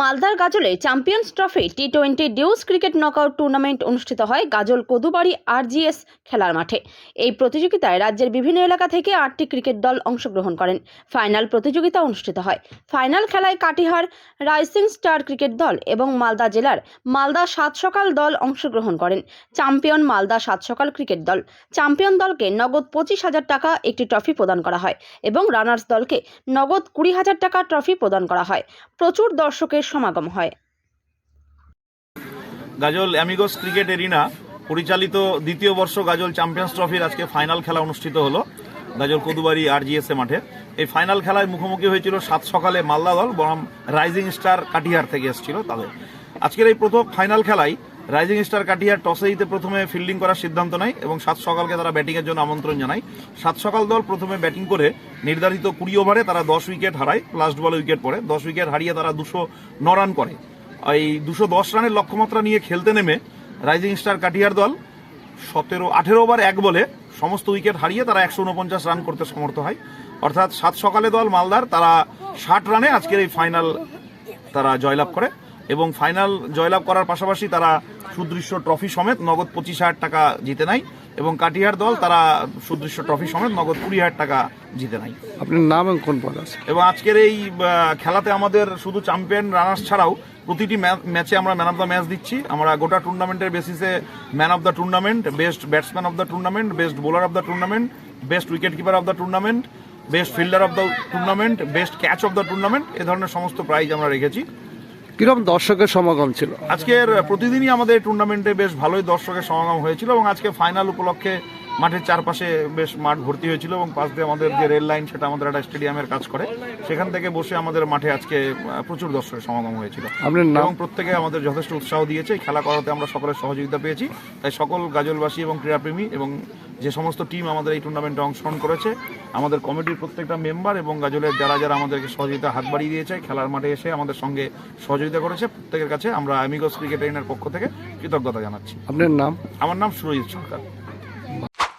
মালদার গাজলে champions trophy T twenty deuce cricket knockout tournament অনুষ্ঠিত হয় গাজল কদুবাড়ি আরজিএস খেলার মাঠে। এই প্রতিযোগিতায় রাজ্যের বিভিন্ন এলাকা থেকে আটটি ক্রিকেট দল অংশগ্রহণ করেন। ফাইনাল প্রতিযোগিতা অনুষ্ঠিত হয়। ফাইনাল খেলায় কাটিহার, রাইসিং স্টার ক্রিকেট দল এবং মালদা জেলার মালদা সাত সকাল দল অংশগ্রহণ করেন। চ্যাম্পিয়ন মালদা সাত সকাল ক্রিকেট দল। চ্যাম্পিয়ন দলকে নগদ পঁচিশ হাজার টাকা একটি ট্রফি প্রদান করা হয় এবং রানার্স দলকে নগদ কুড়ি হাজার টাকা ট্রফি প্রদান করা হয়। প্রচুর দর্শকের সমাগম হয়। গাজল অ্যামিগোস ক্রিকেট এরিনা, পরিচালিত দ্বিতীয় বর্ষ গাজল চ্যাম্পিয়ন্স ট্রফির আজকে ফাইনাল খেলা অনুষ্ঠিত হলো গাজল কদুবাড়ি আরজিএসএ মাঠে। এই ফাইনাল খেলায় মুখোমুখি হয়েছিল সাত সকালে মালদা দল বনাম রাইজিং স্টার কাটিহার থেকে এসেছিল তাদের। আজকের এই প্রথম ফাইনাল খেলায় রাইজিং স্টার কাটিহার টসে প্রথমে ফিল্ডিং করার সিদ্ধান্ত নেয় এবং সাত সকালকে তারা ব্যাটিংয়ের জন্য আমন্ত্রণ জানায়। সাত সকাল দল প্রথমে ব্যাটিং করে নির্ধারিত কুড়ি ওভারে তারা দশ উইকেট হারায় লাস্ট বলে উইকেট পড়ে। দশ উইকেট হারিয়ে তারা দুশো ন রান করে। এই দুশো দশ রানের লক্ষ্যমাত্রা নিয়ে খেলতে নেমে রাইজিং স্টার কাটিয়ার দল সতেরো আঠেরো ওভার এক বলে সমস্ত উইকেট হারিয়ে তারা একশো উনপঞ্চাশ রান করতে সমর্থ হয়। অর্থাৎ সাত সকালে দল মালদার, তারা ষাট রানে আজকের এই ফাইনাল তারা জয়লাভ করে। এবং ফাইনাল জয়লাভ করার পাশাপাশি তারা সুদৃশ্য ট্রফি সমেত নগদ পঁচিশ হাজার টাকা জিতে নেয় এবং কাটিহার দল তারা সুদৃশ্য ট্রফি সমেত নগদ কুড়ি হাজার টাকা জিতে নেয় আপনার নাম কোন পদ আছে? এবং আজকের এই খেলাতে আমাদের শুধু চ্যাম্পিয়ন রানার্স ছাড়াও প্রতিটি ম্যা- ম্যাচে আমরা ম্যান অফ দ্য ম্যাচ দিচ্ছি। আমরা গোটা টুর্নামেন্টের বেসিসে man of the tournament best batsman of the tournament best bowler of the tournament best wicket keeper of the tournament best fielder of the tournament best catch of the tournament এ ধরনের সমস্ত prize আমরা রেখেছি। কীরকম দর্শকের সমাগম ছিল? আজকের প্রতিদিনই আমাদের টুর্নামেন্টে বেশ ভালোই দর্শকের সমাগম হয়েছিল এবং আজকে ফাইনাল উপলক্ষে মাঠের চারপাশে বেশ মাঠ ভর্তি হয়েছিল এবং পাশ দিয়ে আমাদের যে রেল লাইন সেটা আমাদের একটা স্টেডিয়ামের কাজ করে। সেখান থেকে বসে আমাদের মাঠে আজকে প্রচুর দর্শকের সমাগম হয়েছিল। এবং প্রত্যেকে আমাদের যথেষ্ট উৎসাহ দিয়েছে। খেলা করাতে আমরা সকলের সহযোগিতা পেয়েছি। তাই সকল গাজলবাসী এবং ক্রীড়াপ্রেমী এবং যে সমস্ত টিম আমাদের এই টুর্নামেন্টে অংশগ্রহণ করেছে আমাদের কমিটির প্রত্যেকটা মেম্বার এবং গাজলের যারা যারা আমাদেরকে সহযোগিতা হাত বাড়িয়ে দিয়েছে খেলার মাঠে এসে আমাদের সঙ্গে সহযোগিতা করেছে। প্রত্যেকের কাছে আমরা অ্যামিগোস ক্রিকেট এরিনার পক্ষ থেকে কৃতজ্ঞতা জানাচ্ছি। আপনার নাম? আমার নাম সুরজিৎ সরকার।